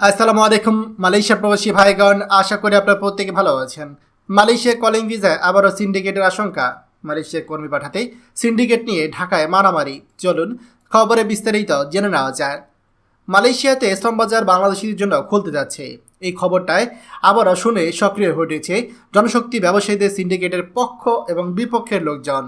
আসসালামু আলাইকুম মালয়েশিয়া প্রবাসী ভাইগণ, আশা করি আপনারা প্রত্যেকে ভালো আছেন। মালয়েশিয়া কলিং ভিসায় আবারও সিন্ডিকেটের আশঙ্কা। মালয়েশিয়ার কর্মী পাঠাতেই সিন্ডিকেট নিয়ে ঢাকায় মারামারি। চলুন খবরে বিস্তারিত জেনে নেওয়া যায়। মালয়েশিয়াতে শ্রমবাজার বাংলাদেশিদের জন্য খুলতে যাচ্ছে। এই খবরটায় আবারও শুনে সক্রিয় হয়ে উঠেছে জনশক্তি ব্যবসায়ীদের সিন্ডিকেটের পক্ষ এবং বিপক্ষের লোকজন।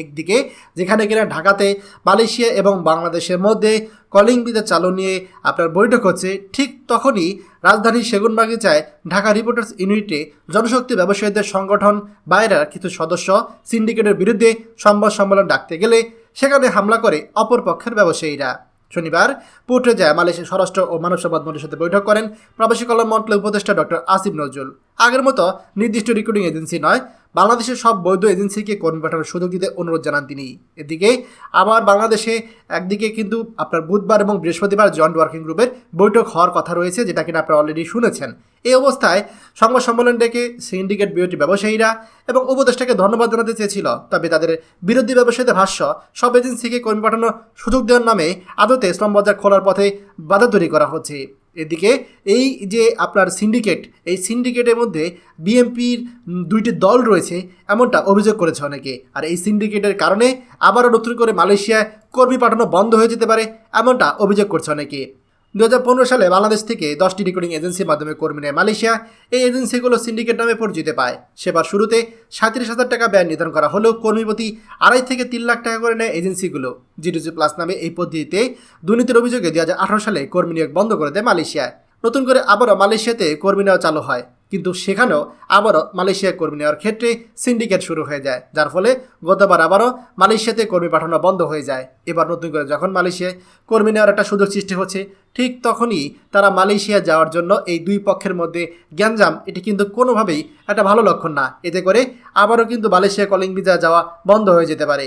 একদিকে, যেখানে কিনা ঢাকাতে, মালয়েশিয়া এবং বাংলাদেশের মধ্যে কলিং বিদা চালু নিয়ে আপনার বৈঠক হচ্ছে, ঠিক তখনই রাজধানীর সেগুনবাগিচায় ঢাকা রিপোর্টার্স ইউনিটে জনশক্তি ব্যবসায়ীদের সংগঠন বাইরের কিছু সদস্য সিন্ডিকেটের বিরুদ্ধে সংবাদ সম্মেলন ডাকতে গেলে সেখানে হামলা করে অপর পক্ষের ব্যবসায়ীরা। শনিবার পোর্টে যায় মালয়েশিয়ার স্বরাষ্ট্র ও মানব সম্পদ মন্ত্রীর সাথে বৈঠক করেন প্রবাসী কল্যাণ মন্ত্রণালয়ের উপদেষ্টা ডক্টর আসিফ নজরুল। আগের মতো নির্দিষ্ট রিক্রুটিং এজেন্সি নয় বাংলাদেশের সব বৈধ এজেন্সিকে কর্মী পাঠানোর সুযোগ দিতে অনুরোধ জানান তিনি। এদিকে আবার বাংলাদেশে একদিকে কিন্তু আপনার বুধবার এবং বৃহস্পতিবার জয়েন্ট ওয়ার্কিং গ্রুপের বৈঠক হওয়ার কথা রয়েছে, যেটা কিনা আপনারা অলরেডি শুনেছেন। এই অবস্থায় সংবাদ সম্মেলন ডেকে সিন্ডিকেট বিরোধী ব্যবসায়ীরা এবং উপদেষ্টাকে ধন্যবাদ জানাতে চেয়েছিল। তবে তাদের বিরোধী ব্যবসায়ীদের ভাষ্য, সব এজেন্সিকে কর্মী পাঠানোর সুযোগ দেওয়ার নামে আদতে শ্রম বাজার খোলার পথে বাধা তৈরি করা হচ্ছে। এদিকে এই যে আপনার সিন্ডিকেট এই সিন্ডিকেটের মধ্যে বিএমপির দুইটি দল রয়েছে, এমনটা অভিযোগ করেছে অনেকে। আর এই সিন্ডিকেটের কারণে আবারও নতুন করে মালয়েশিয়ায় কর্মী পাঠানো বন্ধ হয়ে যেতে পারে, এমনটা অভিযোগ করছে অনেকে। দু হাজার পনেরো সালে বাংলাদেশ থেকে দশটি রেকর্ডিং এজেন্সির মাধ্যমে কর্মী নেয় মালয়েশিয়া। এই এজেন্সিগুলো সিন্ডিকেট নামে পরিচিতি পায়। সেবার শুরুতে সাঁত্রিশ হাজার টাকা ব্যয় নির্ধারণ করা হলেও কর্মীপতি আড়াই থেকে তিন লাখ টাকা করে নেয় এজেন্সিগুলো জিডিসি প্লাস নামে এই পদ্ধতিতে দুর্নীতির অভিযোগে দু হাজার আঠারো সালে কর্মী নিয়োগ বন্ধ করে দেয় মালয়েশিয়ায়। নতুন করে আবারও মালয়েশিয়াতে কর্মী নেওয়া চালু হয়। কিন্তু সেখানেও আবারও মালয়েশিয়ায় কর্মী নেওয়ার ক্ষেত্রে সিন্ডিকেট শুরু হয়ে যায়, যার ফলে গতবার আবারও মালয়েশিয়াতে কর্মী পাঠানো বন্ধ হয়ে যায়। এবার নতুন করে যখন মালয়েশিয়ায় কর্মী নেওয়ার একটা সুযোগ সৃষ্টি হচ্ছে, ঠিক তখনই তারা মালয়েশিয়া যাওয়ার জন্য এই দুই পক্ষের মধ্যে গ্যাঞ্জাম, এটি কিন্তু কোনোভাবেই একটা ভালো লক্ষণ না। এতে করে আবারও কিন্তু মালয়েশিয়া কলিং ভিসা যাওয়া বন্ধ হয়ে যেতে পারে।